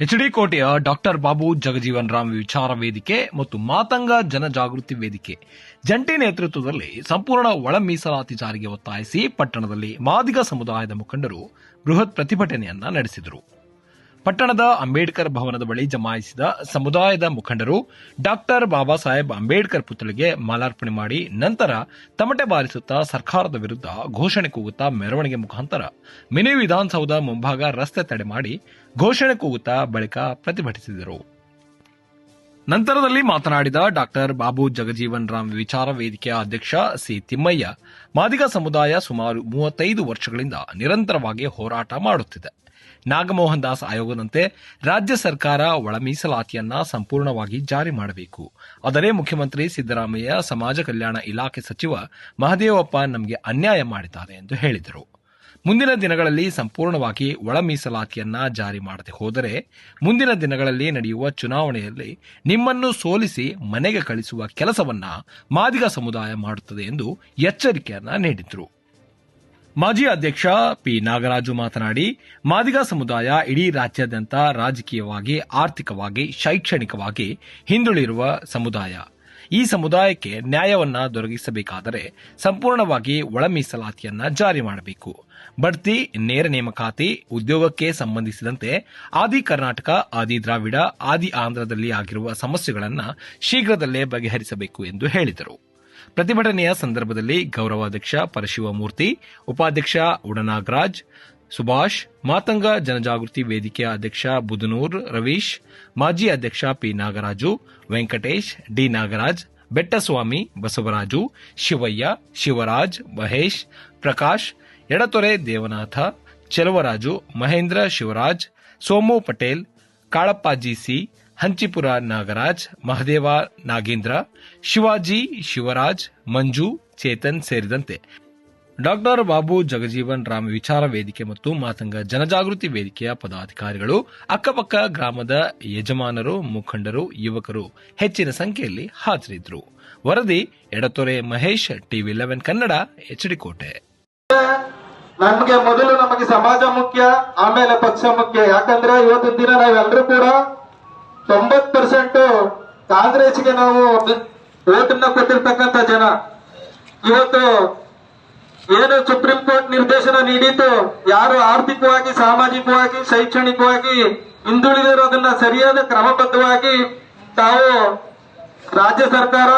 HD ಕೋಟೆಯ doctor Babu Jagjivan Ram ವಿಚಾರ ವೇದಿಕೆ ಮತ್ತು ಮಾತಂಗ ಜನಜಾಗೃತಿ ವೇದಿಕೆ. ಜಂಟಿ ನೇತೃತ್ವದಲ್ಲಿ ಸಂಪೂರ್ಣ ಒಳ ಮೀಸಲಾತಿ ಜಾರಿಗೆ ಒತ್ತಾಯಿಸಿ ಪಟ್ಟಣದಲ್ಲಿ ಮಾದಿಗ ಸಮುದಾಯದ ಮುಖಂಡರು ಬೃಹತ್ ಪ್ರತಿಭಟನೆಯನ್ನ ನಡೆಸಿದರು. ಪಟ್ಟಣದ ಅಂಬೇಡ್ಕರ್ ಭವನದ ಬಳಿ ಜಮಾಯಿಸಿದ ಸಮುದಾಯದ ಮುಖಂಡರು ಡಾಕ್ಟರ್ ಬಾಬಾ ಸಾಹೇಬ್ ಅಂಬೇಡ್ಕರ್ ಪುತ್ಥಳಿಗೆ ಮಾಲಾರ್ಪಣೆ ಮಾಡಿ ನಂತರ ತಮಟೆ ಬಾರಿಸುತ್ತಾ ಸರ್ಕಾರದ ವಿರುದ್ಧ ಘೋಷಣೆ ಕೂಗುತ್ತಾ ಮೆರವಣಿಗೆ ಮುಖಾಂತರ ಮಿನಿ ವಿಧಾನಸೌಧ ಮುಂಭಾಗ ರಸ್ತೆ ತಡೆ ಮಾಡಿ ಘೋಷಣೆ ಕೂಗುತ್ತಾ ಬಳಿಕ ಪ್ರತಿಭಟಿಸಿದರು. ನಂತರದಲ್ಲಿ ಮಾತನಾಡಿದ ಡಾಕ್ಟರ್ ಬಾಬು ಜಗಜೀವನ್ ರಾಮ್ ವಿಚಾರ ವೇದಿಕೆಯ ಅಧ್ಯಕ್ಷ ಸಿ ತಿಮ್ಮಯ್ಯ, ಮಾದಿಗ ಸಮುದಾಯ ಸುಮಾರು ಮೂವತ್ತೈದು ವರ್ಷಗಳಿಂದ ನಿರಂತರವಾಗಿ ಹೋರಾಟ ಮಾಡುತ್ತಿದೆ. ನಾಗಮೋಹನ್ ದಾಸ್ ಆಯೋಗದಂತೆ ರಾಜ್ಯ ಸರ್ಕಾರ ಒಳ ಮೀಸಲಾತಿಯನ್ನ ಸಂಪೂರ್ಣವಾಗಿ ಜಾರಿ ಮಾಡಬೇಕು. ಆದರೆ ಮುಖ್ಯಮಂತ್ರಿ ಸಿದ್ದರಾಮಯ್ಯ ಸಮಾಜ ಕಲ್ಯಾಣ ಇಲಾಖೆ ಸಚಿವ ಮಹದೇವಪ್ಪ ನಮಗೆ ಅನ್ಯಾಯ ಮಾಡಿದ್ದಾರೆ ಎಂದು ಹೇಳಿದರು. ಮುಂದಿನ ದಿನಗಳಲ್ಲಿ ಸಂಪೂರ್ಣವಾಗಿ ಒಳ ಮೀಸಲಾತಿಯನ್ನ ಜಾರಿ ಮಾಡದೆ ಹೋದರೆ ಮುಂದಿನ ದಿನಗಳಲ್ಲಿ ನಡೆಯುವ ಚುನಾವಣೆಯಲ್ಲಿ ನಿಮ್ಮನ್ನು ಸೋಲಿಸಿ ಮನೆಗೆ ಕಳಿಸುವ ಕೆಲಸವನ್ನ ಮಾದಿಗ ಸಮುದಾಯ ಮಾಡುತ್ತದೆ ಎಂದು ಎಚ್ಚರಿಕೆಯನ್ನ ನೀಡಿದರು. ಮಾಜಿ ಅಧ್ಯಕ್ಷ ಪಿ. ನಾಗರಾಜು ಮಾತನಾಡಿ, ಮಾದಿಗ ಸಮುದಾಯ ಇಡೀ ರಾಜ್ಯಾದ್ಯಂತ ರಾಜಕೀಯವಾಗಿ, ಆರ್ಥಿಕವಾಗಿ, ಶೈಕ್ಷಣಿಕವಾಗಿ ಹಿಂದುಳಿರುವ ಸಮುದಾಯ. ಈ ಸಮುದಾಯಕ್ಕೆ ನ್ಯಾಯವನ್ನ ದೊರಕಿಸಬೇಕಾದರೆ ಸಂಪೂರ್ಣವಾಗಿ ಒಳ ಮೀಸಲಾತಿಯನ್ನ ಜಾರಿ ಮಾಡಬೇಕು. ಬಡ್ತಿ, ನೇರ ನೇಮಕಾತಿ, ಉದ್ಯೋಗಕ್ಕೆ ಸಂಬಂಧಿಸಿದಂತೆ ಆದಿ ಕರ್ನಾಟಕ, ಆದಿ ದ್ರಾವಿಡ, ಆದಿ ಆಂಧ್ರದಲ್ಲಿ ಆಗಿರುವ ಸಮಸ್ಯೆಗಳನ್ನು ಶೀಘ್ರದಲ್ಲೇ ಬಗೆಹರಿಸಬೇಕು ಎಂದು ಹೇಳಿದರು. ಪ್ರತಿಭಟನೆಯ ಸಂದರ್ಭದಲ್ಲಿ ಗೌರವಾಧ್ಯಕ್ಷ ಪರಶಿವಮೂರ್ತಿ, ಉಪಾಧ್ಯಕ್ಷ ಉಡನಾಗರಾಜ್, ಸುಭಾಷ್, ಮಾತಂಗ ಜನಜಾಗೃತಿ ವೇದಿಕೆಯ ಅಧ್ಯಕ್ಷ ಬುದನೂರ್ ರವೀಶ್, ಮಾಜಿ ಅಧ್ಯಕ್ಷ P Nagaraju, Venkatesh, D Nagaraj, Bettaswamy, Basavaraju, Shivayya, Shivaraj, Mahesh, Prakash, Edatore Devanatha, Cheluvaraju, Mahendra Shivaraj, Somu Patel Kalappaji C, Hanchipura Nagaraj, Mahadeva Nagendra, Shivaji Shivaraj, Manju Chetan ಸೇರಿದಂತೆ. ಡಾಕ್ಟರ್ ಬಾಬು ಜಗಜೀವನ್ ರಾಮ್ ವಿಚಾರ ವೇದಿಕೆ ಮತ್ತು ಮಾತಂಗ ಜನಜಾಗೃತಿ ವೇದಿಕೆಯ ಪದಾಧಿಕಾರಿಗಳು, ಅಕ್ಕಪಕ್ಕ ಗ್ರಾಮದ ಯಜಮಾನರು, ಮುಖಂಡರು, ಯುವಕರು ಹೆಚ್ಚಿನ ಸಂಖ್ಯೆಯಲ್ಲಿ ಹಾಜರಿದ್ದರು. ವರದಿ Edatore Mahesh, TV eleven Kannada HD Kote. ನಮ್ಗೆ ಮೊದಲು ನಮಗೆ ಸಮಾಜ ಮುಖ್ಯ, ಆಮೇಲೆ ಪಕ್ಷ ಮುಖ್ಯ. ಯಾಕಂದ್ರೆ ಇವತ್ತಿನ ದಿನ ನಾವೆಲ್ಲರೂ ಕೂಡ ತೊಂಬತ್ ಪರ್ಸೆಂಟ್ ಕಾಂಗ್ರೆಸ್ಗೆ ನಾವು ಓಟನ್ನ ಕೊಟ್ಟಿರ್ತಕ್ಕಂಥ ಜನ. ಇವತ್ತು ಏನು ಸುಪ್ರೀಂ ಕೋರ್ಟ್ ನಿರ್ದೇಶನ ನೀಡಿತು ಯಾರು ಆರ್ಥಿಕವಾಗಿ, ಸಾಮಾಜಿಕವಾಗಿ, ಶೈಕ್ಷಣಿಕವಾಗಿ ಹಿಂದುಳಿದಿರೋದನ್ನ ಸರಿಯಾದ ಕ್ರಮಬದ್ಧವಾಗಿ ತಾವು ರಾಜ್ಯ ಸರ್ಕಾರ